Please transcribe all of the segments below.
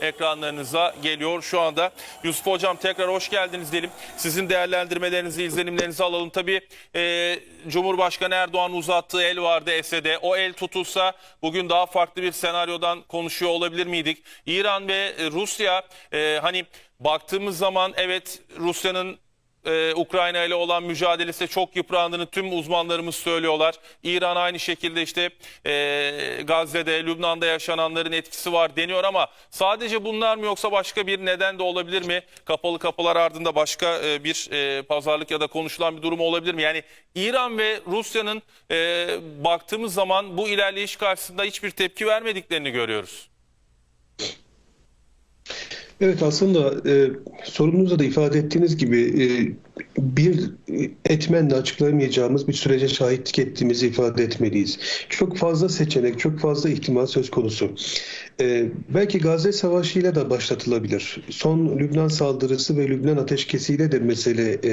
ekranlarınıza geliyor şu anda. Yusuf Hocam tekrar hoş geldiniz diyelim. Sizin değerlendirmelerinizi, izlenimlerinizi alalım. Tabii e, Cumhurbaşkanı Erdoğan uzattığı el vardı Esed'e. O el tutulsa bugün daha farklı bir senaryodan konuşuyor olabilir miydik? İran ve Rusya e, hani baktığımız zaman evet Rusya'nın e, Ukrayna ile olan mücadelesi çok yıprandığını tüm uzmanlarımız söylüyorlar. İran aynı şekilde işte e, Gazze'de, Lübnan'da yaşananların etkisi var deniyor ama sadece bunlar mı yoksa başka bir neden de olabilir mi? Kapalı kapılar ardında başka e, bir e, pazarlık ya da konuşulan bir durum olabilir mi? Yani İran ve Rusya'nın e, baktığımız zaman bu ilerleyiş karşısında hiçbir tepki vermediklerini görüyoruz. Evet aslında e, sorunuzda da ifade ettiğiniz gibi e, bir etmenle açıklayamayacağımız bir sürece şahitlik ettiğimizi ifade etmeliyiz. Çok fazla seçenek, çok fazla ihtimal söz konusu. E, belki Gazze Savaşı ile de başlatılabilir. Son Lübnan saldırısı ve Lübnan ateşkesiyle de mesele e,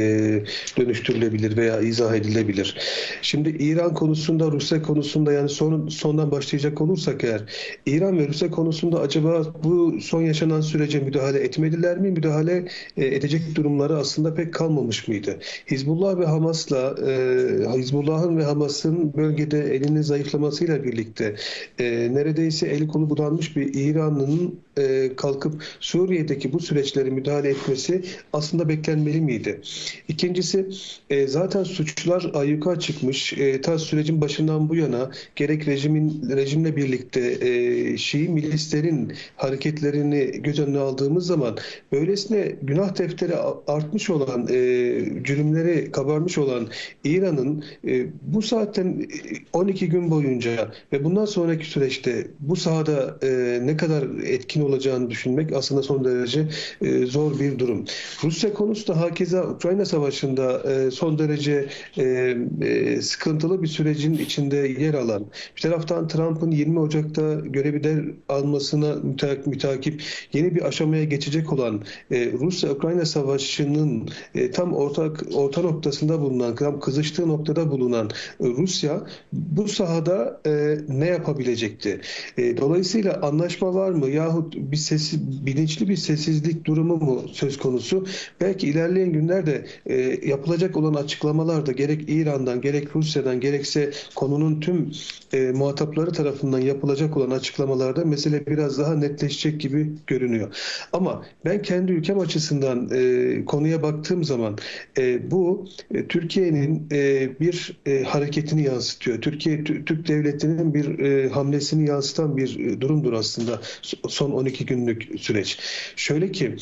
dönüştürülebilir veya izah edilebilir. Şimdi İran konusunda, Rusya konusunda yani son, sondan başlayacak olursak eğer İran ve Rusya konusunda acaba bu son yaşanan sürece müdahale etmediler mi? Müdahale e, edecek durumları aslında pek kalmamış mıydı? Hizbullah ve Hamas'la e, Hizbullah'ın ve Hamas'ın bölgede elinin zayıflamasıyla birlikte e, neredeyse eli kolu budanmış bir İran'ın e, kalkıp Suriye'deki bu süreçlere müdahale etmesi aslında beklenmeli miydi? İkincisi e, zaten suçlar ayyuka çıkmış. E, ta sürecin başından bu yana gerek rejimin rejimle birlikte e, Şii milislerin hareketlerini göz önüne aldığımız zaman böylesine günah defteri artmış olan, e, cürümleri kabarmış olan İran'ın e, bu saatten 12 gün boyunca ve bundan sonraki süreçte bu sahada e, ne kadar etkin olacağını düşünmek aslında son derece e, zor bir durum. Rusya konusu da hakeza Ukrayna Savaşı'nda e, son derece e, e, sıkıntılı bir sürecin içinde yer alan, bir taraftan Trump'ın 20 Ocak'ta görevi der almasına müta- mütakip yeni bir aşamaya geçecek olan e, Rusya-Ukrayna Savaşı'nın e, tam ortak orta noktasında bulunan, tam kızıştığı noktada bulunan e, Rusya bu sahada e, ne yapabilecekti? E, dolayısıyla anlaşma var mı yahut bir sesi, bilinçli bir sessizlik durumu mu söz konusu? Belki ilerleyen günlerde e, yapılacak olan açıklamalarda gerek İran'dan gerek Rusya'dan gerekse konunun tüm e, muhatapları tarafından yapılacak olan açıklamalarda mesele biraz daha netleşecek gibi görünüyor. Ama ben kendi ülkem açısından e, konuya baktığım zaman e, bu e, Türkiye'nin e, bir e, hareketini yansıtıyor. Türkiye Tü- Türk devletinin bir e, hamlesini yansıtan bir e, durumdur aslında son 12 günlük süreç. Şöyle ki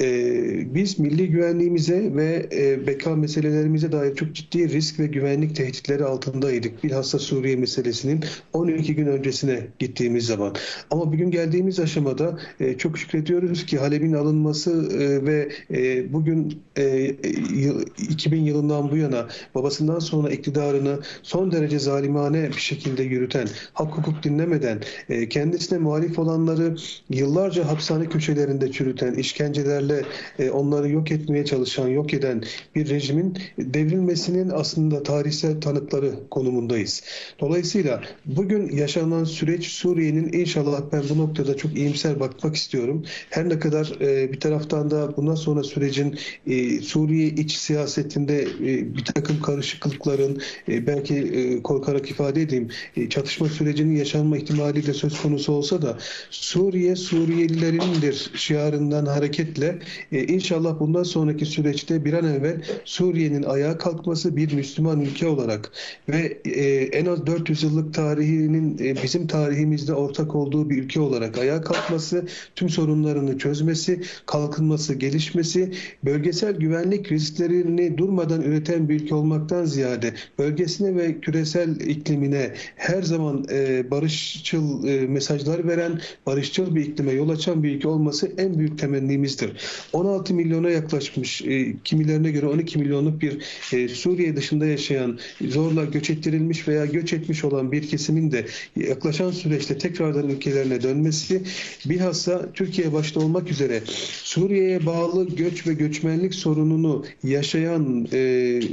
e, biz milli güvenliğimize ve e, beka meselelerimize dair çok ciddi risk ve güvenlik tehditleri altındaydık. Bilhassa Suriye meselesinin 12 gün öncesine gittiğimiz zaman. Ama bugün geldiğimiz aşamada e, çok şükrediyoruz ki Halep'in alınması e, ve e, bugün e, 2000 yılından bu yana babasından sonra iktidarını son derece zalimane bir şekilde yürüten, hak hukuk dinlemeden, e, kendisine muhalif olanları yıllarca hapishane köşelerinde çürüten, işkencelerle e, onları yok etmeye çalışan, yok eden bir rejimin devrilmesinin aslında tarihsel tanıkları konumundayız. Dolayısıyla bugün yaşanan süreç Suriye'nin inşallah ben bu noktada çok iyimser bakmak istiyorum. Her ne kadar e, bir taraftan da bundan sonra sürecin Suriye iç siyasetinde e, bir takım karışıklıkların e, belki e, korkarak ifade edeyim çatışma sürecinin yaşanma ihtimali de söz konusu olsa da Suriye Suriyelilerindir şiarından hareketle inşallah bundan sonraki süreçte bir an evvel Suriye'nin ayağa kalkması bir Müslüman ülke olarak ve en az 400 yıllık tarihinin bizim tarihimizde ortak olduğu bir ülke olarak ayağa kalkması, tüm sorunlarını çözmesi, kalkınması, gelişmesi, bölgesel güvenlik risklerini durmadan üreten bir ülke olmaktan ziyade bölgesine ve küresel iklimine her zaman e, barışçıl e, mesajlar veren, barışçıl bir iklime yol açan bir ülke olması en büyük temennimizdir. 16 milyona yaklaşmış, e, kimilerine göre 12 milyonluk bir Suriye dışında yaşayan, zorla göç ettirilmiş veya göç etmiş olan bir kesimin de yaklaşan süreçte tekrardan ülkelerine dönmesi, bilhassa Türkiye başta olmak üzere Suriye'ye bağlı göç ve göçmenlik sorununu yaşayan e,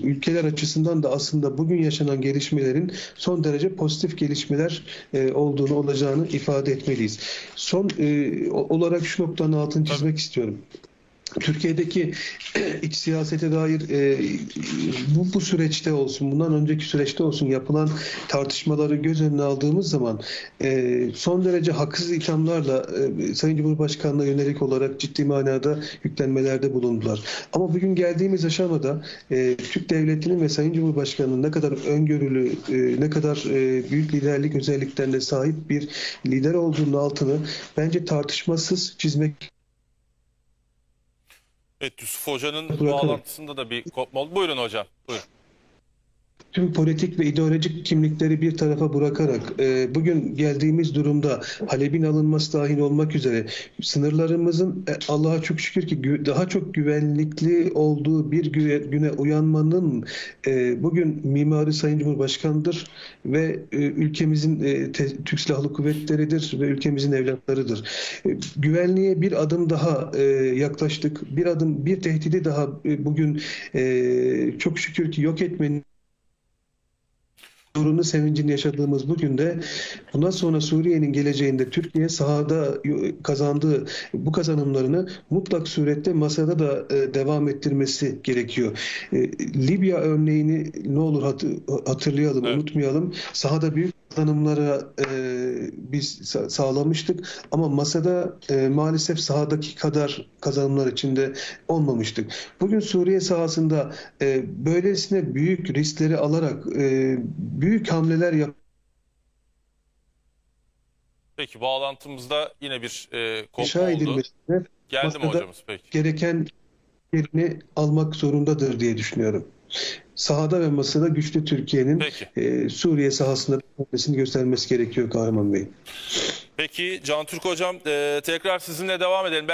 ülkeler açısından da aslında bugün yaşanan gelişmelerin son derece pozitif gelişmeler e, olduğunu olacağını ifade etmeliyiz. Son e, olarak şu noktanın altını çizmek istiyorum. Türkiye'deki iç siyasete dair e, bu, bu süreçte olsun, bundan önceki süreçte olsun yapılan tartışmaları göz önüne aldığımız zaman e, son derece haksız ithamlarla e, Sayın Cumhurbaşkanı'na yönelik olarak ciddi manada yüklenmelerde bulundular. Ama bugün geldiğimiz aşamada e, Türk Devleti'nin ve Sayın Cumhurbaşkanı'nın ne kadar öngörülü, e, ne kadar e, büyük liderlik özelliklerine sahip bir lider olduğunun altını bence tartışmasız çizmek Evet Yusuf Hoca'nın bağlantısında da bir kopma oldu. Buyurun hocam. Buyurun. Tüm politik ve ideolojik kimlikleri bir tarafa bırakarak e, bugün geldiğimiz durumda Halep'in alınması dahil olmak üzere sınırlarımızın e, Allah'a çok şükür ki daha çok güvenlikli olduğu bir güne, güne uyanmanın e, bugün mimarı Sayın Cumhurbaşkanı'dır ve e, ülkemizin e, te- Türk Silahlı Kuvvetleri'dir ve ülkemizin evlatlarıdır. E, güvenliğe bir adım daha e, yaklaştık. Bir adım, bir tehdidi daha e, bugün e, çok şükür ki yok etmenin gururunu, sevincini yaşadığımız bugün de bundan sonra Suriye'nin geleceğinde Türkiye sahada kazandığı bu kazanımlarını mutlak surette masada da e, devam ettirmesi gerekiyor. E, Libya örneğini ne olur hat- hatırlayalım, Evet. unutmayalım. Sahada büyük kazanımlara e, biz sa- sağlamıştık ama masada e, maalesef sahadaki kadar kazanımlar içinde olmamıştık. Bugün Suriye sahasında e, böylesine büyük riskleri alarak e, büyük hamleler yap Peki bağlantımızda yine bir e, kopma oldu. Geldi mi hocamız peki? gereken yerini almak zorundadır diye düşünüyorum. Sahada ve masada güçlü Türkiye'nin e, Suriye sahasında kendisini göstermesi gerekiyor Kahraman Bey. Peki Can Türk hocam e, tekrar sizinle devam edelim.